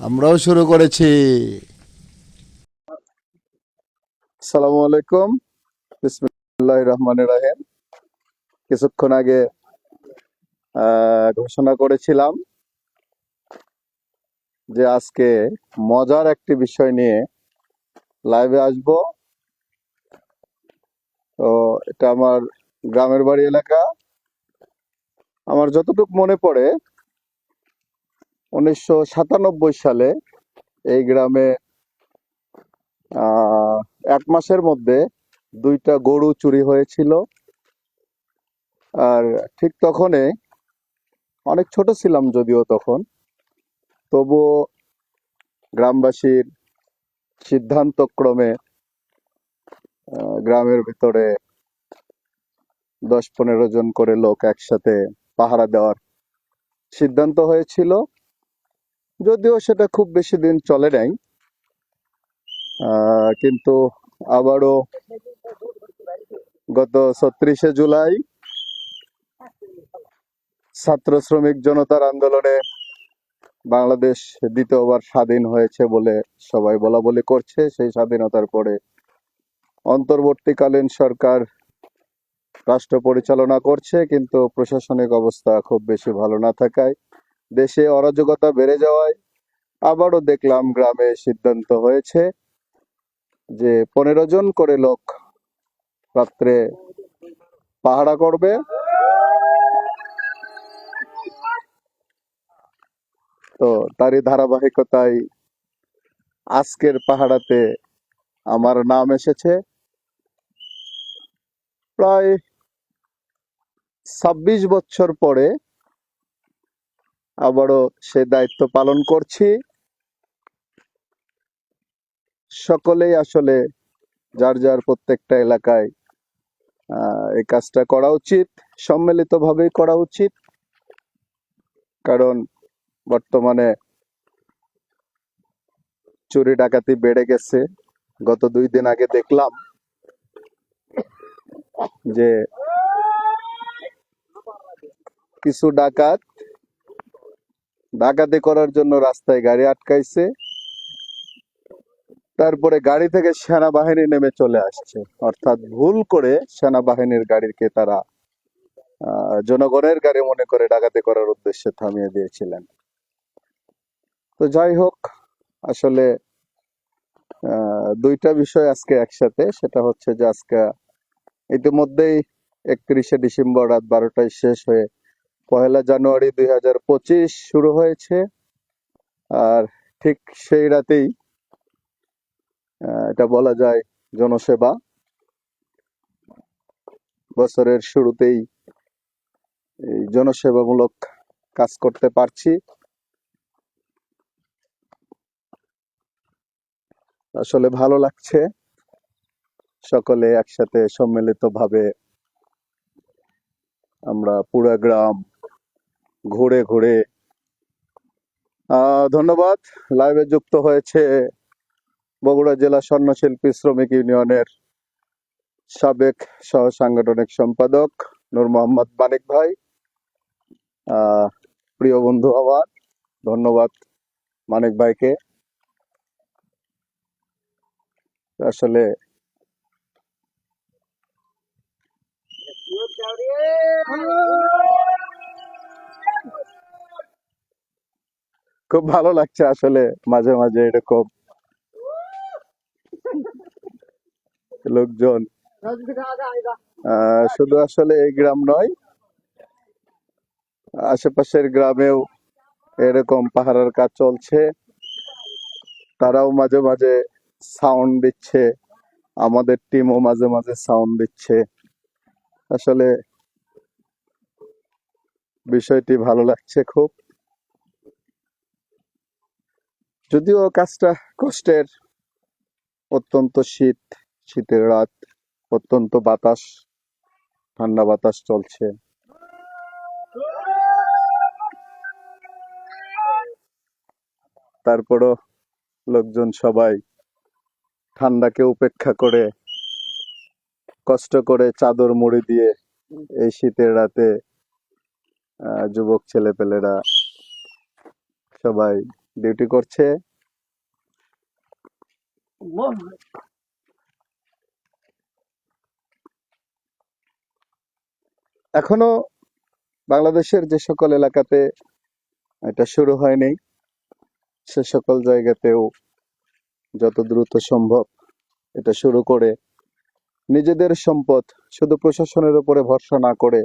আমরাও শুরু করেছি। সালামু আলাইকুম। বিসমিল্লাহ রহমান রাহিম। কিছুক্ষণ আগে আহ, ঘোষণা করেছিলাম যে আজকে মজার একটি বিষয় নিয়ে লাইভে আসব। তো এটা আমার গ্রামের বাড়ি এলাকা। আমার যতটুকু মনে পড়ে, উনিশশো সাতানব্বই সালে এই গ্রামে এক মাসের মধ্যে দুইটা গরু চুরি হয়েছিল। আর ঠিক তখনই অনেক ছোট ছিলাম যদিও তখন, তবুও গ্রামবাসীর সিদ্ধান্তক্রমে গ্রামের ভিতরে দশ পনেরো জন করে লোক একসাথে পাহারা দেওয়ার সিদ্ধান্ত হয়েছিল। যদিও সেটা খুব বেশি দিন চলে নাই। কিন্তু আবারও গত ছত্রিশে জুলাই ছাত্র শ্রমিক জনতার আন্দোলনে বাংলাদেশ দ্বিতীয়বার স্বাধীন হয়েছে বলে সবাই বলা বলি করছে। সেই স্বাধীনতার পরে অন্তর্বর্তীকালীন সরকার রাষ্ট্র পরিচালনা করছে, কিন্তু প্রশাসনিক অবস্থা খুব বেশি ভালো না থাকায় দেশে অরাজকতা বেড়ে যাওয়ায় আবারও দেখলাম গ্রামে সিদ্ধান্ত হয়েছে যে পনেরো জন করে লোক রাত্রে পাহারা করবে। তো তারই ধারাবাহিকতায় আজকের পাহাড়াতে আমার নাম এসেছে। প্রায় ছাব্বিশ বছর পরে আবারও সে দায়িত্ব পালন করছি। সকলেই আসলে যার যার প্রত্যেকটা এলাকায় এই কাজটা করা উচিত, সম্মিলিতভাবেই করা উচিত। কারণ বর্তমানে চুরি ডাকাতি বেড়ে গেছে। গত দুই দিন আগে দেখলাম যে কিছু ডাকাত, ডাকাতি করার জন্য রাস্তায় গাড়ি আটকাইছে। তারপরে গাড়ি থেকে সেনাবাহিনী নেমে চলে আসছে। অর্থাৎ ভুল করে সেনাবাহিনীর গাড়িকে তারা জনগণের গাড়ি মনে করে ডাকাতি করার উদ্দেশ্যে থামিয়ে দিয়েছিলেন। তো যাই হোক, আসলে দুইটা বিষয় আজকে একসাথে। সেটা হচ্ছে যে আজকে ইতিমধ্যেই একত্রিশে ডিসেম্বর রাত বারোটায় শেষ হয়ে পহেলা জানুয়ারি দুই হাজার পঁচিশ শুরু হয়েছে। আর ঠিক সেই রাতেই এটা বলা যায় জনসেবা। বছরের শুরুতেই এই জনসেবামূলক কাজ করতে পারছি। আসলে ভালো লাগছে সকলে একসাথে সম্মিলিতভাবে আমরা পুরা গ্রাম ঘুরে ঘুরে। ধন্যবাদ। লাইভে যুক্ত হয়েছে বগুড়া জেলা স্বর্ণশিল্পী শ্রমিক ইউনিয়নের সাবেক সহ সাংগঠনিক সম্পাদক নূর মোহাম্মদ মানিক ভাই। প্রিয় বন্ধু আমার, ধন্যবাদ মানিক ভাইকে। আসলে খুব ভালো লাগছে আসলে, মাঝে মাঝে এরকম। লোকজন। শুধু আসলে এই গ্রাম নয়, আশেপাশের গ্রামেও এরকম পাহারার কাজ চলছে। তারাও মাঝে মাঝে সাউন্ড দিচ্ছে, আমাদের টিমও মাঝে মাঝে সাউন্ড দিচ্ছে। আসলে বিষয়টি ভালো লাগছে খুব। যদিও কাজটা কষ্টের, অত্যন্ত শীত, শীতের রাত, অত্যন্ত বাতাস, ঠান্ডা বাতাস চলছে। তারপরও লোকজন সবাই ঠান্ডাকে উপেক্ষা করে, কষ্ট করে চাদর মুড়ি দিয়ে এই শীতের রাতে যুবক ছেলেপেলেরা সবাই ডিউটি করছে। এখনও বাংলাদেশের যে সকল এলাকাতে এটা শুরু হয়নি, সে সকল জায়গাতেও যত দ্রুত সম্ভব এটা শুরু করে, নিজেদের সম্পদ শুধু প্রশাসনের উপরে ভরসা না করে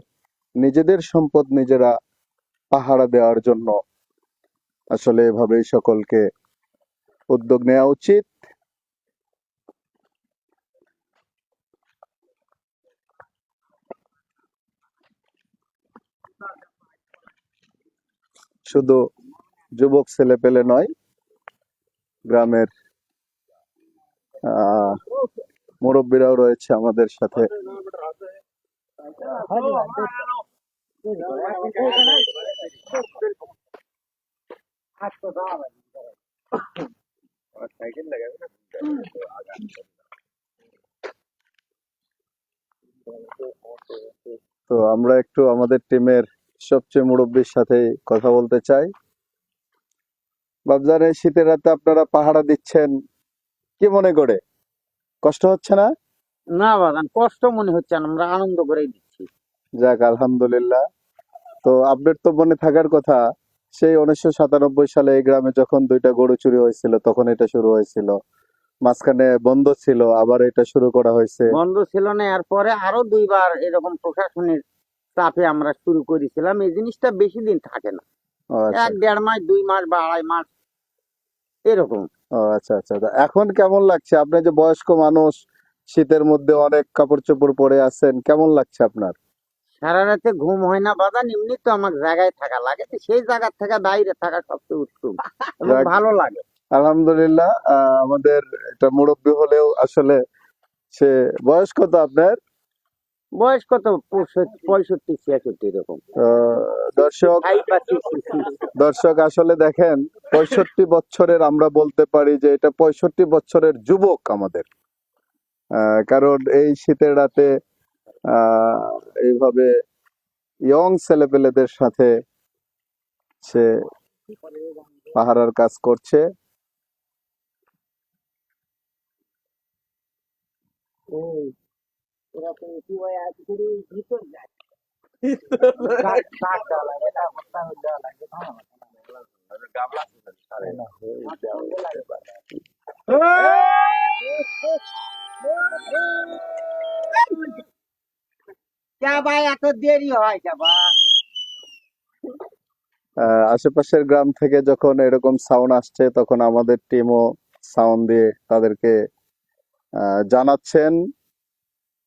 নিজেদের সম্পদ নিজেরা পাহারা দেওয়ার জন্য আসলে এভাবেই সকলকে উদ্যোগ নেওয়া উচিত। শুধু যুবক ছেলে পেলে নয়, গ্রামের মুরব্বীরাও রয়েছে আমাদের সাথে। তো আমরা একটু আমাদের টিমের সবচেয়ে মুরব্বীর সাথে কথা বলতে চাই। এই শীতের রাতে আপনারা পাহারা দিচ্ছেন কি মনে করে? কষ্ট হচ্ছে না? না বাগান কষ্ট মনে হচ্ছে না আমরা আনন্দ করেই দিচ্ছি। যাক আলহামদুলিল্লাহ। তো আপনার তো মনে থাকার কথা সেই উনিশশো সাতানব্বই সালে এই গ্রামে যখন দুইটা গরু চুরি হয়েছিল তখন এটা শুরু হয়েছিল। মাঝখানে বন্ধ ছিল আবার এটা শুরু করা হয়েছে। বন্ধ ছিল না এরপরে আরও দুইবার এরকম প্রশাসনের চাপে আমরা শুরু করেছিলাম। এই জিনিসটা বেশি দিন থাকে না। আচ্ছা। এক দেড় মাস দুই মাস বা আড়াই মাস এরকম। ও আচ্ছা আচ্ছা। এখন কেমন লাগছে? আপনি যে বয়স্ক মানুষ শীতের মধ্যে অনেক কাপড় চোপড় পরে আছেন কেমন লাগছে আপনার? সারা রাতে ঘুম হয় না বাদান এমনি তো আমার জায়গায় থাকা লাগে তো সেই জায়গা থেকে বাইরে থাকা সবচেয়ে উত্তম এবং ভালো লাগে। আলহামদুলিল্লাহ আমাদের এটা মুরব্বী হলেও আসলে সে বয়স কত আপনার? বয়স কত? পঁয়ষট্টি ছিয়াষট্টি এরকম। দর্শক দর্শক আসলে দেখেন পঁয়ষট্টি বছরের আমরা বলতে পারি যে এটা পঁয়ষট্টি বছরের যুবক আমাদের। আহ, কারণ এই শীতের রাতে এইভাবে ইয়ং ছেলেপেলেদের সাথে সে পাহারার কাজ করছে। ওরা আশেপাশের গ্রাম থেকে যখন এরকম সাউন্ড আসছে তখন আমাদের টিমও সাউন্ড দিয়ে তাদেরকে জানাচ্ছেন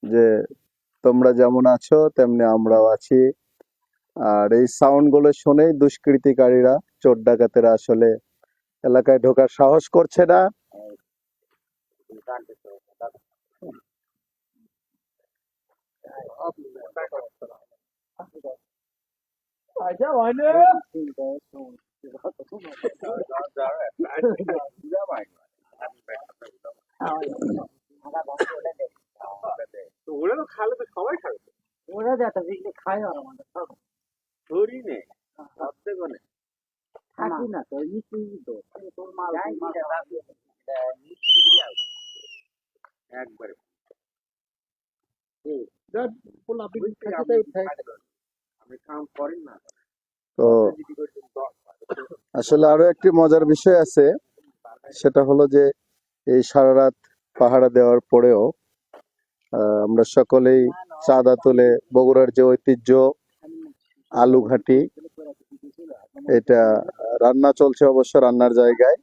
যে তোমরা যেমন আছো তেমনি আমরাও আছি আর এই সাউন্ডগুলো শুনেই দুষ্কৃতিকারীরা চোর ডাকাতেরা আসলে এলাকায় ঢোকার সাহস করছে না ওগুলো তো খালে তো সবাই খাবে ওরা যাতে বিজলি খায় আর আমাদের সব ধরি নে ভাবতে কোনে থাকি না তো মিষ্টি তো তোর মাল একবারে না তো আসলে আরও একটি মজার বিষয় আছে সেটা হলো যে এই সারা রাত পাহারা দেওয়ার পরেও আমরা সকলেই চাঁদা তুলে বগুড়ার যে ঐতিহ্য আলু ঘাটি এটা রান্না চলছে অবশ্য রান্নার জায়গায়।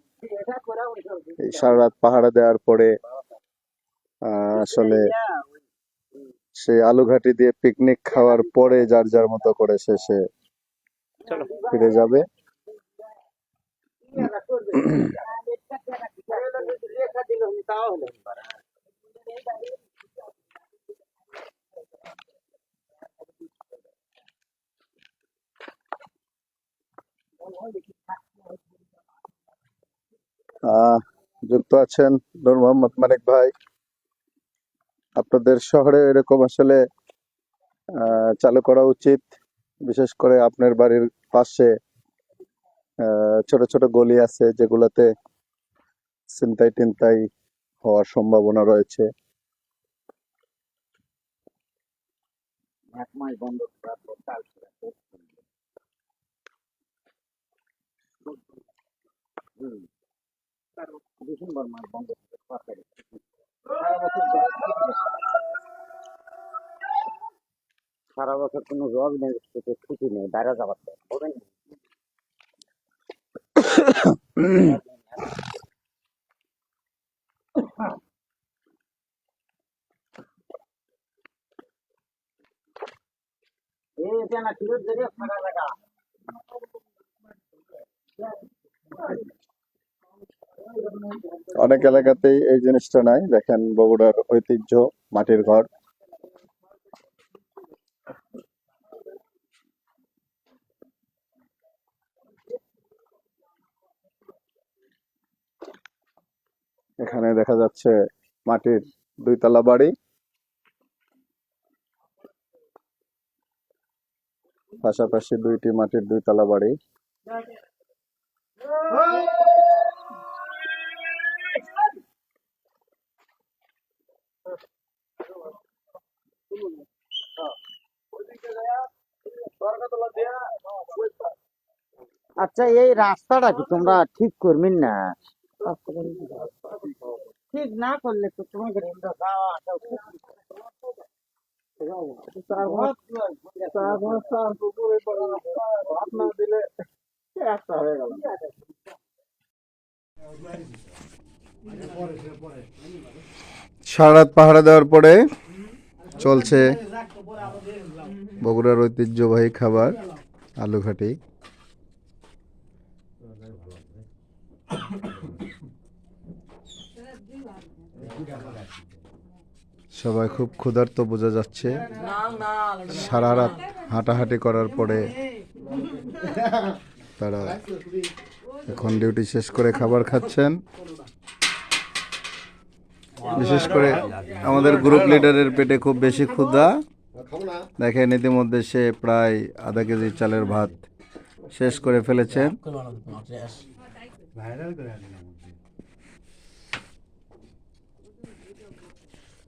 এই সারা রাত পাহারা দেওয়ার পরে আহ, আসলে সেই আলু ঘাটি দিয়ে পিকনিক খাওয়ার পরে যার যার মতো করে শেষে ফিরে যাবে। আহ যুক্ত আছেন নূর মোহাম্মদ মানিক ভাই। আপনাদের শহরে এরকম আসলে চালু করা উচিত। বিশেষ করে আপনার বাড়ির পাশে ছোট ছোট গলি আছে যেগুলোতে ছিনতাই টিনতাই হওয়ার সম্ভাবনা রয়েছে। ডিসেম্বর মাস বন্ধ সারা বছর কোনো জব নেই ছুটি নেই, বাইরে যাবার তো হবে না। এই এটা না ফিরত দেবে ফাঁকা জায়গা অনেক এলাকাতেই এই জিনিসটা নাই। দেখেন বগুড়ার ঐতিহ্য, মাটির ঘর। এখানে দেখা যাচ্ছে মাটির দুইতলা বাড়ি। পাশাপাশি দুইটি মাটির দুইতলা বাড়ি। আচ্ছা এই রাস্তাটা কি তোমরা ঠিক করবেন না? ঠিক না করলে তো তোমাদের এখানটা যাওয়া আসা খুব সারা রাত পাহারা দেওয়ার পরে চলছে বগুড়ার ঐতিহ্যবাহী খাবার আলু ঘাটি সবাই খুব ক্ষুধার্ত বোঝা যাচ্ছে। সারা রাত হাঁটাহাঁটি করার পরে তারা এখন ডিউটি শেষ করে খাবার খাচ্ছেন। বিশেষ করে আমাদের গ্রুপ লিডারের পেটে খুব বেশি ক্ষুধা। দেখেন ইতিমধ্যে সে প্রায় আধা কেজি চালের ভাত শেষ করে ফেলেছেন।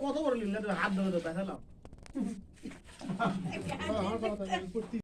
কত বড় নিলে হাত ধরে তো পেছালাম